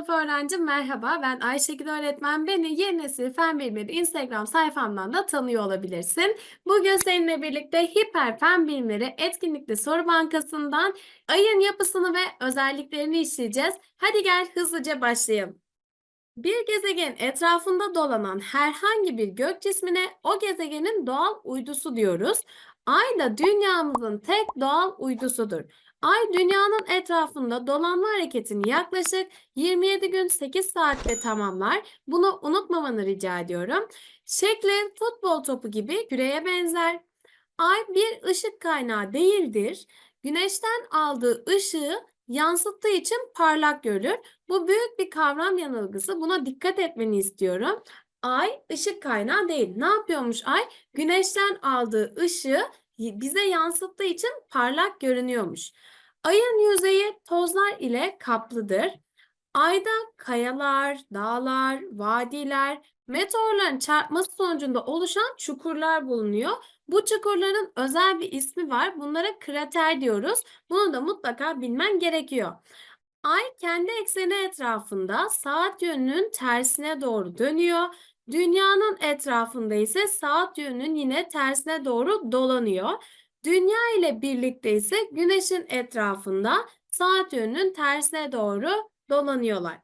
sınıf öğrencim merhaba. Ben Ayşegül öğretmen. Beni Yeni Nesil Fen Bilimleri Instagram sayfamdan da tanıyor olabilirsin. Bugün seninle birlikte Hiper Fen Bilimleri etkinlikli soru bankasından ayın yapısını ve özelliklerini işleyeceğiz. Hadi gel hızlıca başlayalım. Bir gezegen etrafında dolanan herhangi bir gök cismine o gezegenin doğal uydusu diyoruz. Ay da dünyamızın tek doğal uydusudur. Ay dünyanın etrafında dolanma hareketini yaklaşık 27 gün 8 saatte tamamlar. Bunu unutmamanı rica ediyorum. Şekli futbol topu gibi küreye benzer. Ay bir ışık kaynağı değildir. Güneşten aldığı ışığı yansıttığı için parlak görülür. Bu büyük bir kavram yanılgısı. Buna dikkat etmeni istiyorum. Ay ışık kaynağı değil. Ne yapıyormuş ay? Güneşten aldığı ışığı bize yansıttığı için parlak görünüyormuş. Ayın yüzeyi tozlar ile kaplıdır. Ayda kayalar, dağlar, vadiler, meteorların çarpması sonucunda oluşan çukurlar bulunuyor. Bu çukurların özel bir ismi var. Bunlara krater diyoruz. Bunu da mutlaka bilmen gerekiyor. Ay kendi ekseni etrafında saat yönünün tersine doğru dönüyor. Dünyanın etrafında ise saat yönünün yine tersine doğru dolanıyor. Dünya ile birlikte ise güneşin etrafında saat yönünün tersine doğru dolanıyorlar.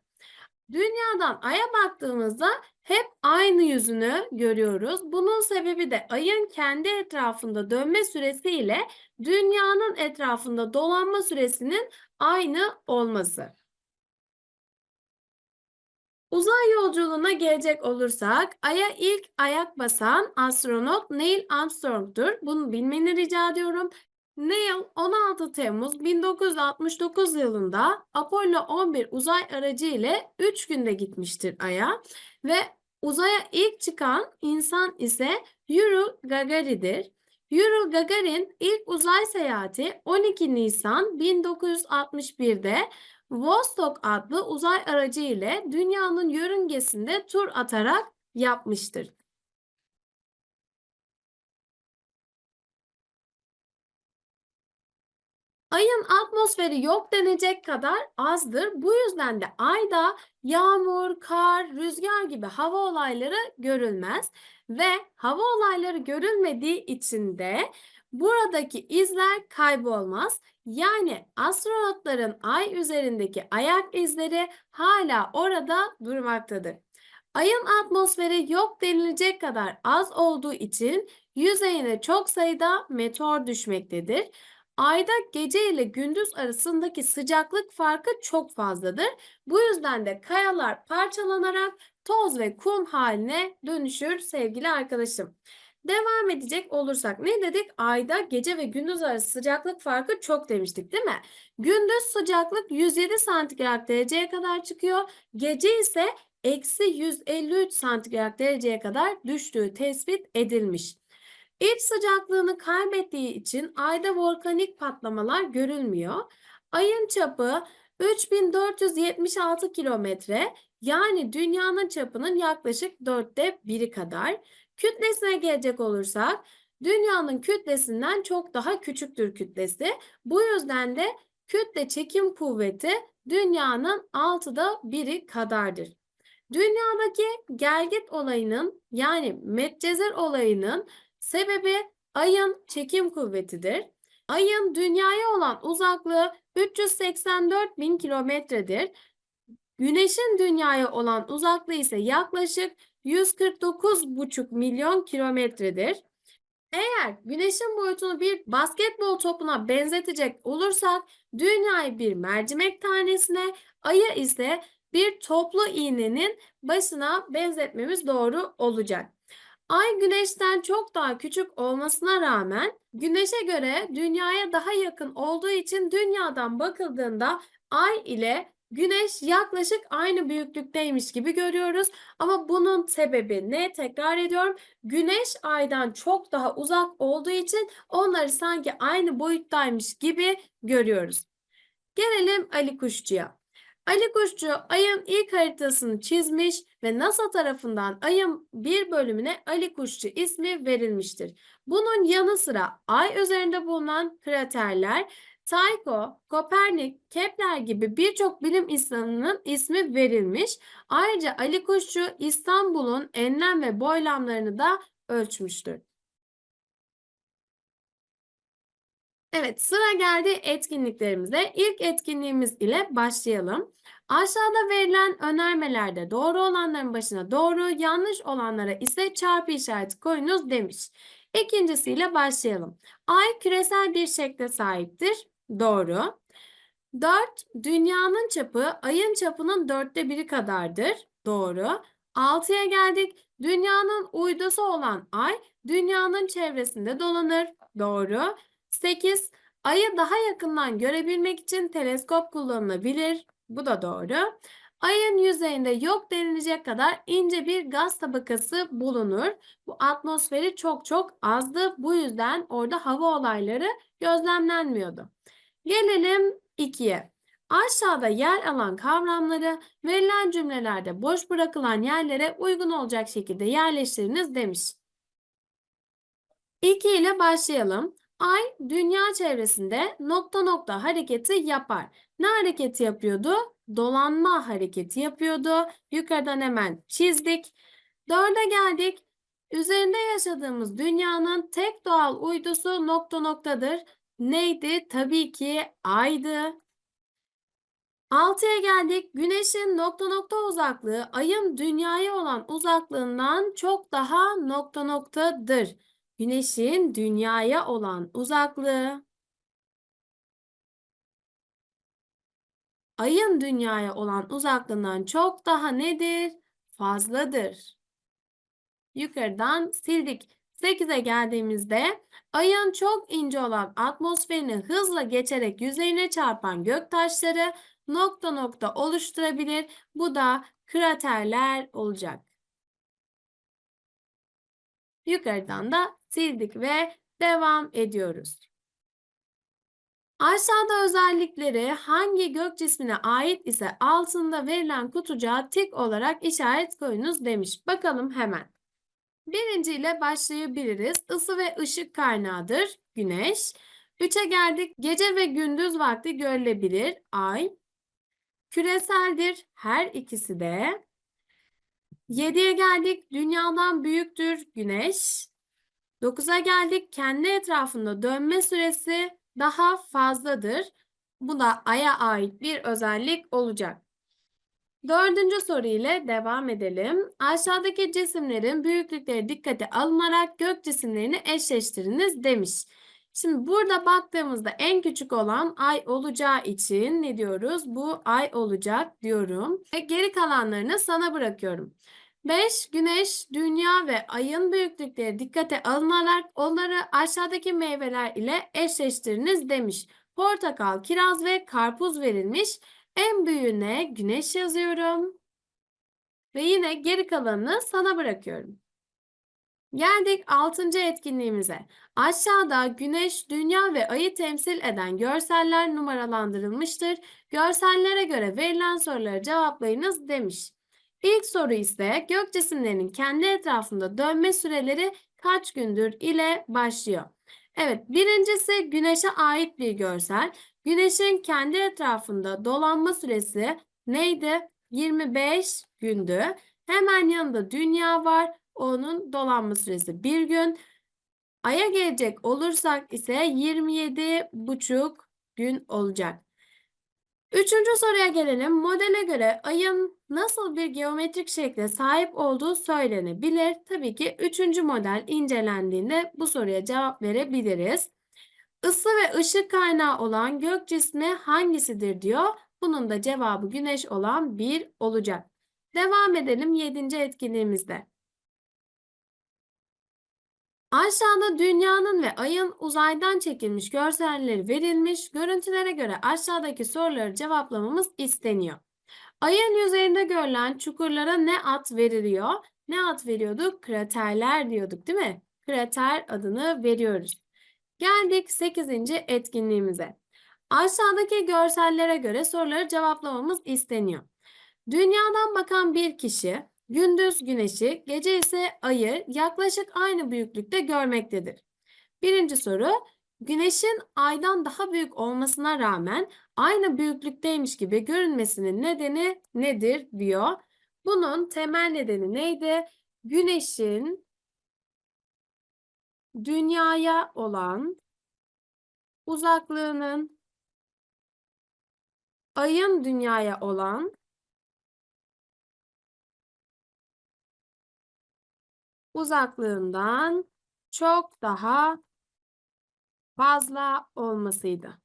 Dünyadan Ay'a baktığımızda hep aynı yüzünü görüyoruz. Bunun sebebi de Ay'ın kendi etrafında dönme süresi ile Dünya'nın etrafında dolanma süresinin aynı olması. Uzay yolculuğuna gelecek olursak Ay'a ilk ayak basan astronot Neil Armstrong'tur. Bunu bilmeni rica ediyorum. Neil 16 Temmuz 1969 yılında Apollo 11 uzay aracı ile 3 günde gitmiştir Ay'a ve uzaya ilk çıkan insan ise Yuri Gagarin'dir. Yuri Gagarin ilk uzay seyahati 12 Nisan 1961'de Vostok adlı uzay aracı ile dünyanın yörüngesinde tur atarak yapmıştır. Ayın atmosferi yok denecek kadar azdır. Bu yüzden de ayda yağmur, kar, rüzgar gibi hava olayları görülmez ve hava olayları görülmediği için de buradaki izler kaybolmaz. Yani astronotların ay üzerindeki ayak izleri hala orada durmaktadır. Ayın atmosferi yok denilecek kadar az olduğu için yüzeyine çok sayıda meteor düşmektedir. Ayda gece ile gündüz arasındaki sıcaklık farkı çok fazladır. Bu yüzden de kayalar parçalanarak toz ve kum haline dönüşür sevgili arkadaşım. Devam edecek olursak ne dedik? Ayda gece ve gündüz arası sıcaklık farkı çok demiştik değil mi? Gündüz sıcaklık 107 santigrat dereceye kadar çıkıyor. Gece ise eksi 153 santigrat dereceye kadar düştüğü tespit edilmiş. İç sıcaklığını kaybettiği için ayda volkanik patlamalar görülmüyor. Ayın çapı 3476 kilometre yani dünyanın çapının yaklaşık dörtte biri kadar. Kütlesine gelecek olursak dünyanın kütlesinden çok daha küçüktür kütlesi. Bu yüzden de kütle çekim kuvveti dünyanın altıda biri kadardır. Dünyadaki gelgit olayının yani Medcezir olayının sebebi ayın çekim kuvvetidir. Ayın dünyaya olan uzaklığı 384 bin kilometredir. Güneşin dünyaya olan uzaklığı ise yaklaşık 149,5 milyon kilometredir. Eğer güneşin boyutunu bir basketbol topuna benzetecek olursak dünyayı bir mercimek tanesine, ayı ise bir toplu iğnenin başına benzetmemiz doğru olacak. Ay güneşten çok daha küçük olmasına rağmen güneşe göre dünyaya daha yakın olduğu için dünyadan bakıldığında ay ile güneş yaklaşık aynı büyüklükteymiş gibi görüyoruz. Ama bunun sebebi ne? Tekrar ediyorum. Güneş aydan çok daha uzak olduğu için onları sanki aynı boyuttaymış gibi görüyoruz. Gelelim Ali Kuşçu'ya. Ali Kuşçu ayın ilk haritasını çizmiş ve NASA tarafından ayın bir bölümüne Ali Kuşçu ismi verilmiştir. Bunun yanı sıra ay üzerinde bulunan kraterler Tycho, Kopernik, Kepler gibi birçok bilim insanının ismi verilmiş. Ayrıca Ali Kuşçu İstanbul'un enlem ve boylamlarını da ölçmüştür. Evet, sıra geldi etkinliklerimize. İlk etkinliğimiz ile başlayalım. Aşağıda verilen önermelerde doğru olanların başına doğru, yanlış olanlara ise çarpı işareti koyunuz demiş. İkincisiyle başlayalım. Ay küresel bir şekle sahiptir. Doğru. 4. Dünyanın çapı ayın çapının dörtte biri kadardır. Doğru. 6'ya geldik. Dünyanın uydusu olan ay dünyanın çevresinde dolanır. Doğru. 8. Ayı daha yakından görebilmek için teleskop kullanılabilir. Bu da doğru. Ayın yüzeyinde yok denilecek kadar ince bir gaz tabakası bulunur. Bu atmosferi çok çok azdı. Bu yüzden orada hava olayları gözlemlenmiyordu. Gelelim 2'ye. Aşağıda yer alan kavramları verilen cümlelerde boş bırakılan yerlere uygun olacak şekilde yerleştiriniz demiş. 2 ile başlayalım. Ay dünya çevresinde nokta nokta hareketi yapar. Ne hareketi yapıyordu? Dolanma hareketi yapıyordu. Yukarıdan hemen çizdik. Dörde geldik. Üzerinde yaşadığımız dünyanın tek doğal uydusu nokta noktadır. Neydi? Tabii ki aydı. 6'ya geldik. Güneşin nokta nokta uzaklığı ayın dünyaya olan uzaklığından çok daha nokta noktadır. Güneşin dünyaya olan uzaklığı ayın dünyaya olan uzaklığından çok daha nedir? Fazladır. Yukarıdan sildik. 8'e geldiğimizde ayın çok ince olan atmosferini hızla geçerek yüzeyine çarpan göktaşları nokta nokta oluşturabilir. Bu da kraterler olacak. Yukarıdan da sildik ve devam ediyoruz. Aşağıda özellikleri hangi gök cismine ait ise altında verilen kutucuğa tik olarak işaret koyunuz demiş. Bakalım hemen. Birinci ile başlayabiliriz. Isı ve ışık kaynağıdır. Güneş. Üçe geldik. Gece ve gündüz vakti görülebilir. Ay. Küreseldir. Her ikisi de. Yediye geldik. Dünyadan büyüktür. Güneş. 9'a geldik. Kendi etrafında dönme süresi daha fazladır. Bu da Ay'a ait bir özellik olacak. Dördüncü soru ile devam edelim. Aşağıdaki cisimlerin büyüklükleri dikkate alınarak gök cisimlerini eşleştiriniz demiş. Şimdi burada baktığımızda en küçük olan ay olacağı için ne diyoruz? Bu ay olacak diyorum. Ve geri kalanlarını sana bırakıyorum. 5. Güneş, dünya ve ayın büyüklükleri dikkate alınarak onları aşağıdaki meyveler ile eşleştiriniz demiş. Portakal, kiraz ve karpuz verilmiş. En büyüğüne güneş yazıyorum. Ve yine geri kalanını sana bırakıyorum. Geldik 6. etkinliğimize. Aşağıda güneş, dünya ve ayı temsil eden görseller numaralandırılmıştır. Görsellere göre verilen soruları cevaplayınız demiş. İlk soru ise gök cisimlerinin kendi etrafında dönme süreleri kaç gündür ile başlıyor. Evet, birincisi güneşe ait bir görsel. Güneşin kendi etrafında dolanma süresi neydi? 25 gündü. Hemen yanında dünya var. Onun dolanma süresi bir gün. Ay'a gelecek olursak ise 27,5 gün olacak. Üçüncü soruya gelelim. Modele göre ayın nasıl bir geometrik şekle sahip olduğu söylenebilir. Tabii ki üçüncü model incelendiğinde bu soruya cevap verebiliriz. Isı ve ışık kaynağı olan gök cismi hangisidir diyor. Bunun da cevabı güneş olan bir olacak. Devam edelim 7. etkinliğimizde. Aşağıda dünyanın ve ayın uzaydan çekilmiş görselleri verilmiş. Görüntülere göre aşağıdaki soruları cevaplamamız isteniyor. Ayın yüzeyinde görülen çukurlara ne ad veriliyor? Ne ad veriyorduk? Kraterler diyorduk değil mi? Krater adını veriyoruz. Geldik 8. etkinliğimize. Aşağıdaki görsellere göre soruları cevaplamamız isteniyor. Dünyadan bakan bir kişi gündüz güneşi, gece ise ayı yaklaşık aynı büyüklükte görmektedir. Birinci soru, Güneşin aydan daha büyük olmasına rağmen aynı büyüklükteymiş gibi görünmesinin nedeni nedir diyor. Bunun temel nedeni neydi? Güneşin dünyaya olan uzaklığının ayın dünyaya olan uzaklığından çok daha fazla olmasıydı.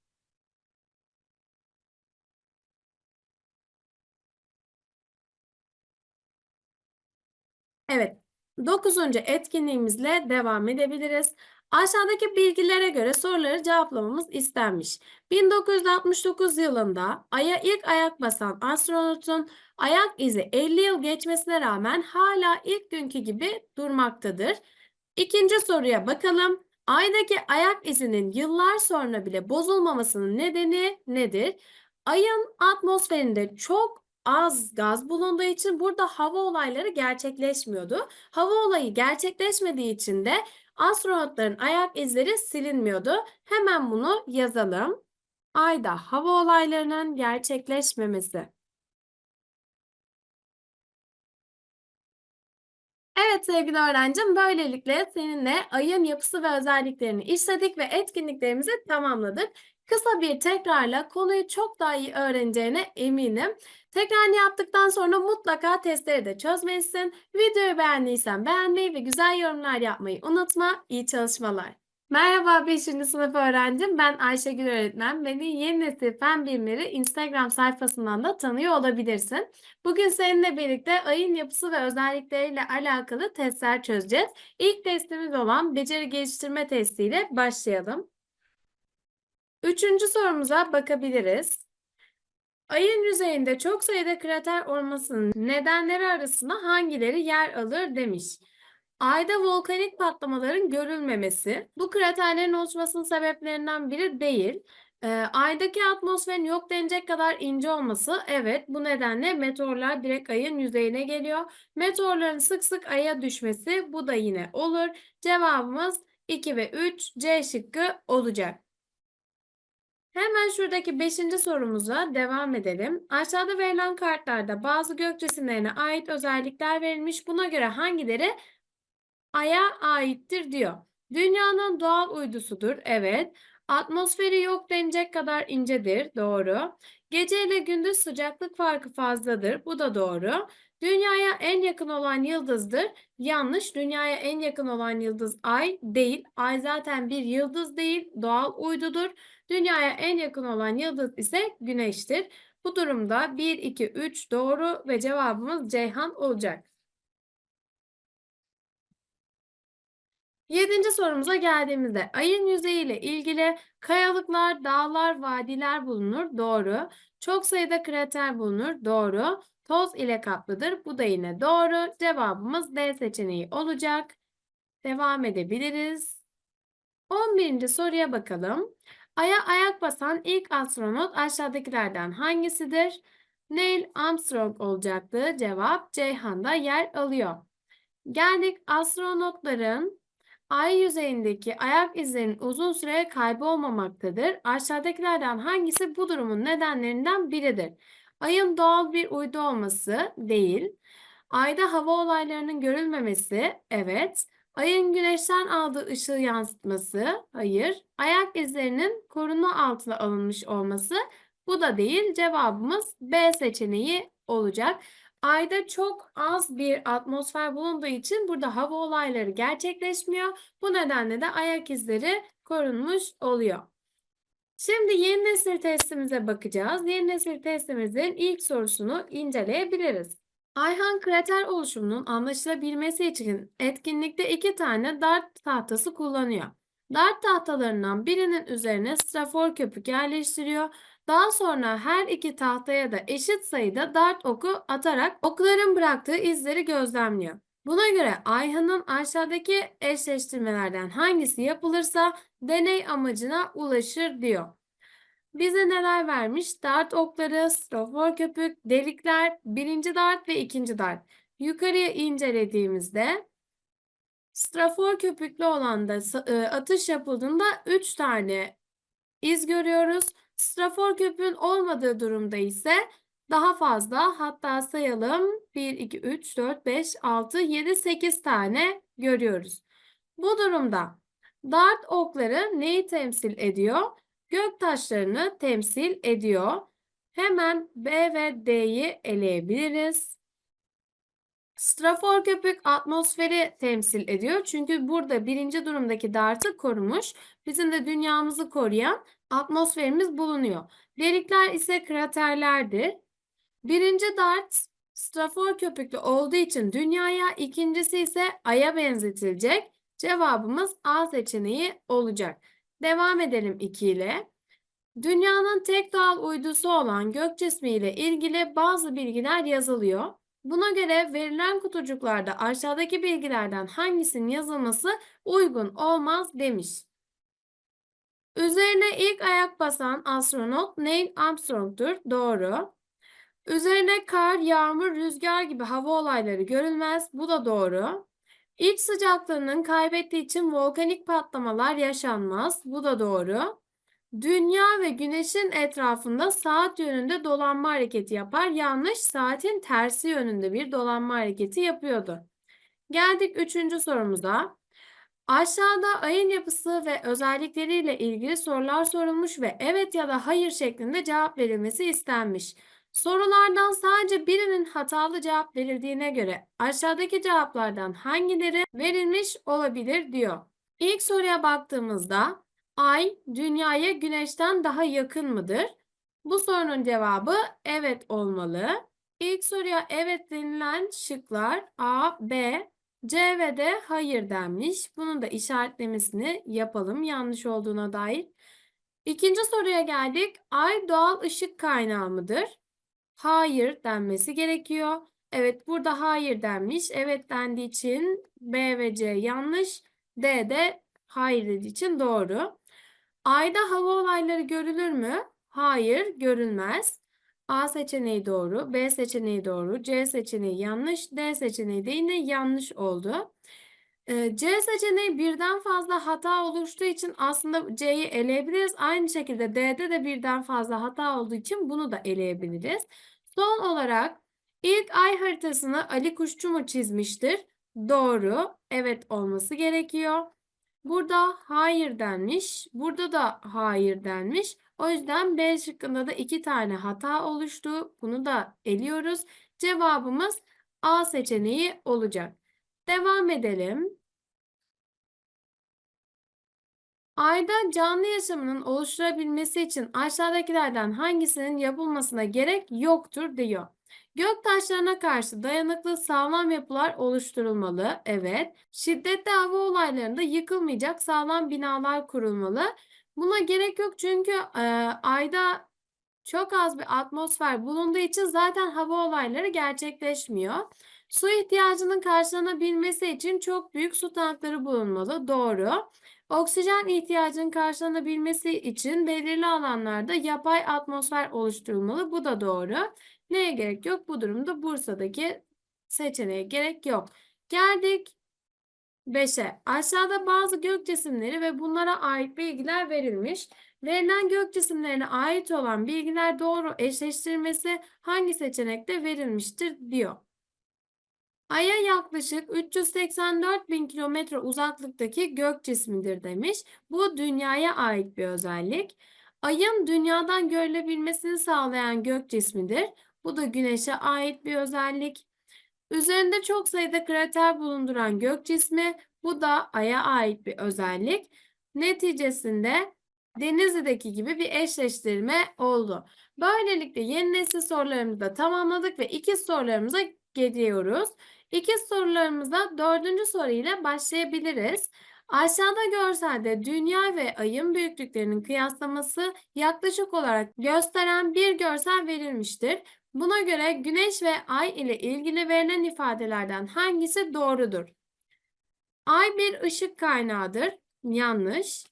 Evet, dokuzuncu etkinliğimizle devam edebiliriz. Aşağıdaki bilgilere göre soruları cevaplamamız istenmiş. 1969 yılında Ay'a ilk ayak basan astronotun ayak izi 50 yıl geçmesine rağmen hala ilk günkü gibi durmaktadır. İkinci soruya bakalım. Ay'daki ayak izinin yıllar sonra bile bozulmamasının nedeni nedir? Ayın atmosferinde çok az gaz bulunduğu için burada hava olayları gerçekleşmiyordu. Hava olayı gerçekleşmediği için de astronotların ayak izleri silinmiyordu. Hemen bunu yazalım. Ayda hava olaylarının gerçekleşmemesi. Evet sevgili öğrencim, böylelikle seninle ayın yapısı ve özelliklerini işledik ve etkinliklerimizi tamamladık. Kısa bir tekrarla konuyu çok daha iyi öğreneceğine eminim. Tekrarını yaptıktan sonra mutlaka testleri de çözmelisin. Videoyu beğendiysen beğenmeyi ve güzel yorumlar yapmayı unutma. İyi çalışmalar. Merhaba 5. sınıf öğrencim. Ben Ayşegül öğretmen. Beni Yeni Nesil Fen Bilimleri Instagram sayfasından da tanıyor olabilirsin. Bugün seninle birlikte ayın yapısı ve özellikleriyle alakalı testler çözeceğiz. İlk testimiz olan beceri geliştirme testiyle başlayalım. Üçüncü sorumuza bakabiliriz. Ayın yüzeyinde çok sayıda krater olmasının nedenleri arasında hangileri yer alır demiş. Ayda volkanik patlamaların görülmemesi, bu kraterlerin oluşmasının sebeplerinden biri değil. Ee, aydaki atmosferin yok denecek kadar ince olması, evet bu nedenle meteorlar direkt ayın yüzeyine geliyor. Meteorların sık sık aya düşmesi, bu da yine olur. Cevabımız 2 ve 3 C şıkkı olacak. Hemen şuradaki 5. sorumuza devam edelim. Aşağıda verilen kartlarda bazı gök cisimlerine ait özellikler verilmiş. Buna göre hangileri Ay'a aittir diyor. Dünyanın doğal uydusudur. Evet. Atmosferi yok denecek kadar incedir. Doğru. Gece ile gündüz sıcaklık farkı fazladır. Bu da doğru. Dünyaya en yakın olan yıldızdır. Yanlış. Dünyaya en yakın olan yıldız Ay değil. Ay zaten bir yıldız değil, doğal uydudur. Dünyaya en yakın olan yıldız ise Güneş'tir. Bu durumda 1, 2, 3 doğru ve cevabımız Ceyhan olacak. Yedinci sorumuza geldiğimizde ayın yüzeyi ile ilgili kayalıklar, dağlar, vadiler bulunur. Doğru. Çok sayıda krater bulunur. Doğru. Toz ile kaplıdır. Bu da yine doğru. Cevabımız D seçeneği olacak. Devam edebiliriz. 11. soruya bakalım. Ay'a ayak basan ilk astronot aşağıdakilerden hangisidir? Neil Armstrong olacaktı. Cevap Ceyhan'da yer alıyor. Geldik astronotların Ay yüzeyindeki ayak izlerinin uzun süre kaybolmamaktadır. Aşağıdakilerden hangisi bu durumun nedenlerinden biridir? Ayın doğal bir uydu olması değil. Ayda hava olaylarının görülmemesi evet. Ayın güneşten aldığı ışığı yansıtması hayır. Ayak izlerinin koruma altına alınmış olması bu da değil. Cevabımız B seçeneği olacak. Ayda çok az bir atmosfer bulunduğu için burada hava olayları gerçekleşmiyor. Bu nedenle de ayak izleri korunmuş oluyor. Şimdi yeni nesil testimize bakacağız. Yeni nesil testimizin ilk sorusunu inceleyebiliriz. Ayhan krater oluşumunun anlaşılabilmesi için etkinlikte iki tane dart tahtası kullanıyor. Dart tahtalarından birinin üzerine strafor köpük yerleştiriyor. Daha sonra her iki tahtaya da eşit sayıda dart oku atarak okların bıraktığı izleri gözlemliyor. Buna göre Ayhan'ın aşağıdaki eşleştirmelerden hangisi yapılırsa deney amacına ulaşır diyor. Bize neler vermiş? Dart okları, strafor köpük, delikler, birinci dart ve ikinci dart. Yukarıya incelediğimizde Strafor köpüklü olan da e, atış yapıldığında 3 tane iz görüyoruz. Strafor köpüğün olmadığı durumda ise daha fazla hatta sayalım 1, 2, 3, 4, 5, 6, 7, 8 tane görüyoruz. Bu durumda dart okları neyi temsil ediyor? Göktaşlarını temsil ediyor. Hemen B ve D'yi eleyebiliriz. Strafor köpük atmosferi temsil ediyor. Çünkü burada birinci durumdaki dartı korumuş. Bizim de dünyamızı koruyan atmosferimiz bulunuyor. Delikler ise kraterlerdir. Birinci dart strafor köpüklü olduğu için dünyaya, ikincisi ise aya benzetilecek. Cevabımız A seçeneği olacak. Devam edelim 2 ile. Dünyanın tek doğal uydusu olan gök cismi ile ilgili bazı bilgiler yazılıyor. Buna göre verilen kutucuklarda aşağıdaki bilgilerden hangisinin yazılması uygun olmaz demiş. Üzerine ilk ayak basan astronot Neil Armstrong'tur. Doğru. Üzerine kar, yağmur, rüzgar gibi hava olayları görülmez. Bu da doğru. İç sıcaklığının kaybettiği için volkanik patlamalar yaşanmaz. Bu da doğru. Dünya ve güneşin etrafında saat yönünde dolanma hareketi yapar. Yanlış, saatin tersi yönünde bir dolanma hareketi yapıyordu. Geldik üçüncü sorumuza. Aşağıda ayın yapısı ve özellikleriyle ilgili sorular sorulmuş ve evet ya da hayır şeklinde cevap verilmesi istenmiş. Sorulardan sadece birinin hatalı cevap verildiğine göre aşağıdaki cevaplardan hangileri verilmiş olabilir diyor. İlk soruya baktığımızda Ay dünyaya güneşten daha yakın mıdır? Bu sorunun cevabı evet olmalı. İlk soruya evet denilen şıklar A, B, C ve D hayır denmiş. Bunun da işaretlemesini yapalım yanlış olduğuna dair. İkinci soruya geldik. Ay doğal ışık kaynağı mıdır? Hayır denmesi gerekiyor. Evet burada hayır denmiş. Evet dendiği için B ve C yanlış. D de hayır dediği için doğru. Ayda hava olayları görülür mü? Hayır, görülmez. A seçeneği doğru, B seçeneği doğru, C seçeneği yanlış, D seçeneği de yine yanlış oldu. Ee, C seçeneği birden fazla hata oluştuğu için aslında C'yi eleyebiliriz. Aynı şekilde D'de de birden fazla hata olduğu için bunu da eleyebiliriz. Son olarak ilk ay haritasını Ali Kuşçu mu çizmiştir? Doğru, evet olması gerekiyor. Burada hayır denmiş. Burada da hayır denmiş. O yüzden B şıkkında da iki tane hata oluştu. Bunu da eliyoruz. Cevabımız A seçeneği olacak. Devam edelim. Ayda canlı yaşamının oluşturabilmesi için aşağıdakilerden hangisinin yapılmasına gerek yoktur diyor. Gök taşlarına karşı dayanıklı sağlam yapılar oluşturulmalı. Evet. Şiddetli hava olaylarında yıkılmayacak sağlam binalar kurulmalı. Buna gerek yok çünkü e, ayda çok az bir atmosfer bulunduğu için zaten hava olayları gerçekleşmiyor. Su ihtiyacının karşılanabilmesi için çok büyük su tankları bulunmalı. Doğru. Oksijen ihtiyacının karşılanabilmesi için belirli alanlarda yapay atmosfer oluşturulmalı. Bu da doğru. Neye gerek yok? Bu durumda Bursa'daki seçeneğe gerek yok. Geldik 5'e. Aşağıda bazı gök cisimleri ve bunlara ait bilgiler verilmiş. Verilen gök cisimlerine ait olan bilgiler doğru eşleştirmesi hangi seçenekte verilmiştir diyor. Ay'a yaklaşık 384 bin kilometre uzaklıktaki gök cismidir demiş. Bu dünyaya ait bir özellik. Ayın dünyadan görülebilmesini sağlayan gök cismidir. Bu da güneşe ait bir özellik. Üzerinde çok sayıda krater bulunduran gök cismi bu da Ay'a ait bir özellik. Neticesinde Denizli'deki gibi bir eşleştirme oldu. Böylelikle yeni nesil sorularımızı da tamamladık ve iki sorularımıza geliyoruz. İki sorularımıza dördüncü soruyla başlayabiliriz. Aşağıda görselde dünya ve ayın büyüklüklerinin kıyaslaması yaklaşık olarak gösteren bir görsel verilmiştir. Buna göre güneş ve ay ile ilgili verilen ifadelerden hangisi doğrudur? Ay bir ışık kaynağıdır. Yanlış.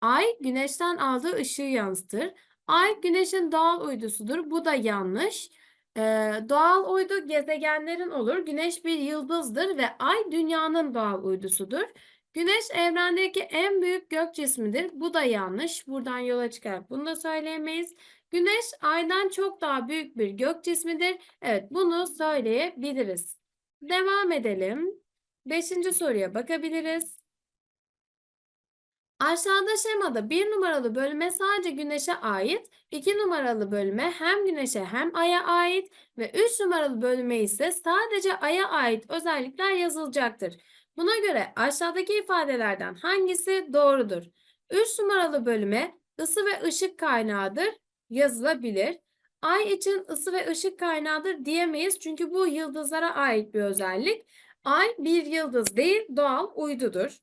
Ay güneşten aldığı ışığı yansıtır. Ay güneşin doğal uydusudur. Bu da yanlış. Eee, doğal uydu gezegenlerin olur. Güneş bir yıldızdır ve Ay dünyanın doğal uydusudur. Güneş evrendeki en büyük gök cismidir. Bu da yanlış. Buradan yola çıkarak bunu da söyleyemeyiz. Güneş Ay'dan çok daha büyük bir gök cismidir. Evet, bunu söyleyebiliriz. Devam edelim. Beşinci soruya bakabiliriz. Aşağıda şemada bir numaralı bölüme sadece Güneş'e ait, iki numaralı bölüme hem Güneş'e hem Ay'a ait ve üç numaralı bölüme ise sadece Ay'a ait özellikler yazılacaktır. Buna göre aşağıdaki ifadelerden hangisi doğrudur? 3 numaralı bölüme ısı ve ışık kaynağıdır yazılabilir. Ay için ısı ve ışık kaynağıdır diyemeyiz çünkü bu yıldızlara ait bir özellik. Ay bir yıldız değil, doğal uydudur.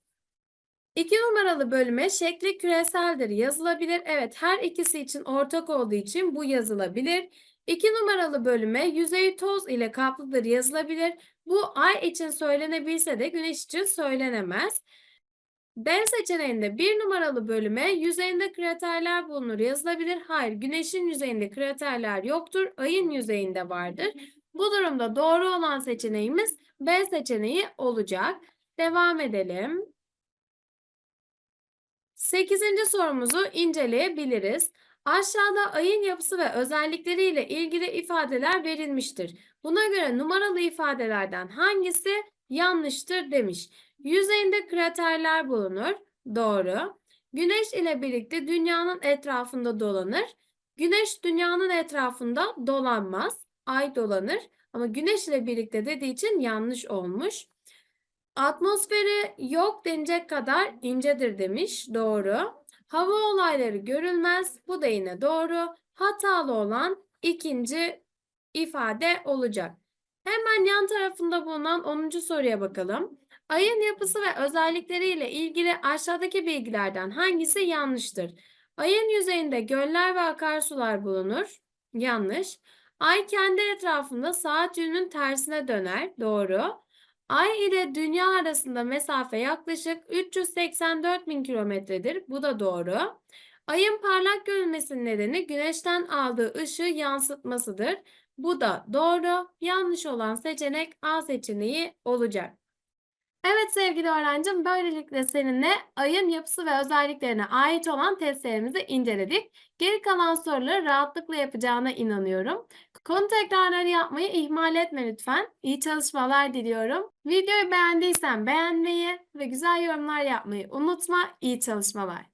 2 numaralı bölüme şekli küreseldir yazılabilir. Evet her ikisi için ortak olduğu için bu yazılabilir. 2 numaralı bölüme yüzey toz ile kaplıdır yazılabilir. Bu ay için söylenebilse de güneş için söylenemez. B seçeneğinde 1 numaralı bölüme yüzeyinde kraterler bulunur yazılabilir. Hayır güneşin yüzeyinde kraterler yoktur. Ayın yüzeyinde vardır. Bu durumda doğru olan seçeneğimiz B seçeneği olacak. Devam edelim. Sekizinci sorumuzu inceleyebiliriz. Aşağıda ayın yapısı ve özellikleriyle ilgili ifadeler verilmiştir. Buna göre numaralı ifadelerden hangisi yanlıştır demiş. Yüzeyinde kraterler bulunur. Doğru. Güneş ile birlikte dünyanın etrafında dolanır. Güneş dünyanın etrafında dolanmaz. Ay dolanır. Ama güneş ile birlikte dediği için yanlış olmuş. Atmosferi yok denecek kadar incedir demiş. Doğru. Hava olayları görülmez. Bu da yine doğru. Hatalı olan ikinci ifade olacak. Hemen yan tarafında bulunan 10. soruya bakalım. Ayın yapısı ve özellikleriyle ilgili aşağıdaki bilgilerden hangisi yanlıştır? Ayın yüzeyinde göller ve akarsular bulunur. Yanlış. Ay kendi etrafında saat yönünün tersine döner. Doğru. Ay ile Dünya arasında mesafe yaklaşık 384 bin kilometredir. Bu da doğru. Ayın parlak görünmesinin nedeni güneşten aldığı ışığı yansıtmasıdır. Bu da doğru. Yanlış olan seçenek A seçeneği olacak. Evet sevgili öğrencim, böylelikle seninle ayın yapısı ve özelliklerine ait olan testlerimizi inceledik. Geri kalan soruları rahatlıkla yapacağına inanıyorum. Konu tekrarları yapmayı ihmal etme lütfen. İyi çalışmalar diliyorum. Videoyu beğendiysen beğenmeyi ve güzel yorumlar yapmayı unutma. İyi çalışmalar.